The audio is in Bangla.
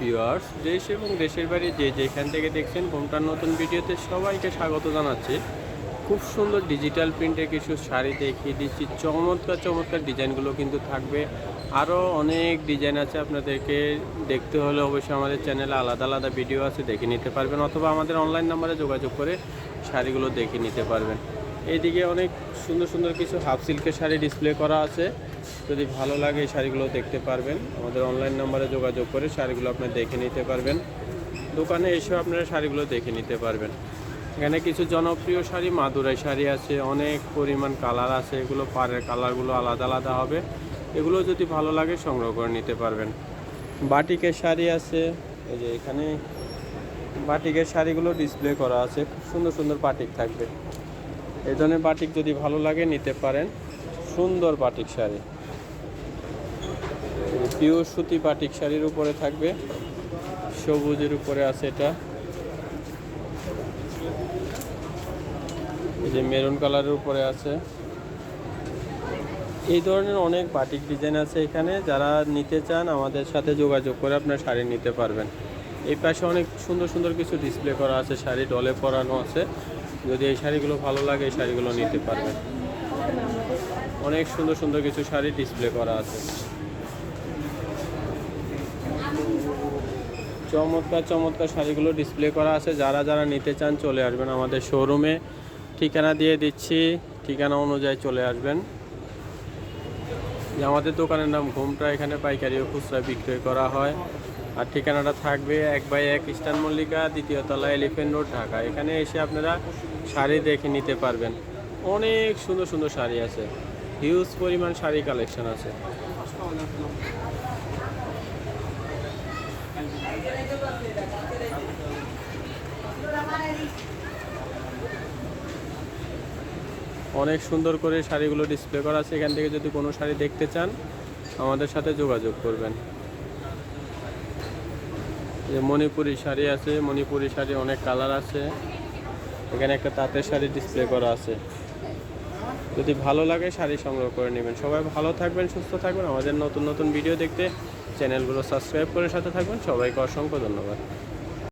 ভিউয়ার্স দেশ এবং দেশের বাইরে যে যেখান থেকে দেখছেন ঘুমটার নতুন ভিডিওতে সবাইকে স্বাগত জানাচ্ছি। খুব সুন্দর ডিজিটাল প্রিন্টের কিছু শাড়ি দেখিয়ে দিচ্ছি। চমৎকার চমৎকার ডিজাইনগুলো কিন্তু থাকবে। আরও অনেক ডিজাইন আছে আপনাদেরকে দেখতে হলে অবশ্যই আমাদের চ্যানেলে আলাদা আলাদা ভিডিও আছে, দেখে নিতে পারবেন। অথবা আমাদের অনলাইন নাম্বারে যোগাযোগ করে শাড়িগুলো দেখে নিতে পারবেন। এইদিকে অনেক সুন্দর সুন্দর কিছু হাফ সিল্কের শাড়ি ডিসপ্লে করা আছে। যদি ভালো লাগে এই শাড়িগুলো দেখতে পারবেন। আমাদের অনলাইন নাম্বারে যোগাযোগ করে শাড়িগুলো আপনারা দেখে নিতে পারবেন। দোকানে এসে আপনারা শাড়িগুলো দেখে নিতে পারবেন। এখানে কিছু জনপ্রিয় শাড়ি, মাদুরাই শাড়ি আছে, অনেক পরিমাণ কালার আছে। এগুলো পাড়ের কালারগুলো আলাদা আলাদা হবে। এগুলো যদি ভালো লাগে সংগ্রহ করে নিতে পারবেন। বাটিকের শাড়ি আছে। এই যে এখানে বাটিকের শাড়িগুলো ডিসপ্লে করা আছে। খুব সুন্দর সুন্দর বাটিক থাকবে। এই ধরনের বাটিক যদি ভালো লাগে, নিতে পারেন। সুন্দর বাটিক শাড়ি। পিওর সুতি বাটিক শাড়ির উপরে থাকবে। সবুজের উপরে আছে এটা। এই যে মেরুন কালারের উপরে আছে। এই ধরনের অনেক বাটিক ডিজাইন আছে এখানে। যারা নিতে চান, আমাদের সাথে যোগাযোগ করে আপনার শাড়ি নিতে পারবেন। এই পাশে অনেক সুন্দর সুন্দর কিছু ডিসপ্লে করা আছে, শাড়ি ডলে পরানো আছে। যদি এই শাড়িগুলো ভালো লাগে, এই শাড়িগুলো নিতে পারবেন। অনেক সুন্দর সুন্দর কিছু শাড়ি ডিসপ্লে করা আছে। চমৎকার চমৎকার শাড়িগুলো ডিসপ্লে করা আছে। যারা যারা নিতে চান চলে আসবেন আমাদের শোরুমে ঠিকানা দিয়ে দিচ্ছি, ঠিকানা অনুযায়ী চলে আসবেন। আমাদের দোকানের নাম ঘুমটা, এখানে পাইকারি ও খুচরা বিক্রয় করা হয়। আর ঠিকানাটা থাকবে এক বাই এক ইস্টার্ন মল্লিকা, দ্বিতীয় তলা এলিফেন্ট রোড, ঢাকা। এখানে এসে আপনারা শাড়ি দেখে নিতে পারবেন। অনেক সুন্দর সুন্দর শাড়ি আছে। হিউজ পরিমাণ শাড়ি কালেকশন আছে। অনেক সুন্দর করে শাড়িগুলো ডিসপ্লে করা আছে। এখান থেকে যদি কোনো শাড়ি দেখতে চান, আমাদের সাথে যোগাযোগ করবেন। যে মণিপুরি শাড়ি আছে, মণিপুরি শাড়ি অনেক কালার আছে। এখানে একটা তাঁতের শাড়ি ডিসপ্লে করা আছে। যদি ভালো লাগে শাড়ি সংগ্রহ করে নেবেন। সবাই ভালো থাকবেন, সুস্থ থাকবেন। আমাদের নতুন নতুন ভিডিও দেখতে চ্যানেলগুলো সাবস্ক্রাইব করে সাথে থাকবেন। সবাইকে অসংখ্য ধন্যবাদ।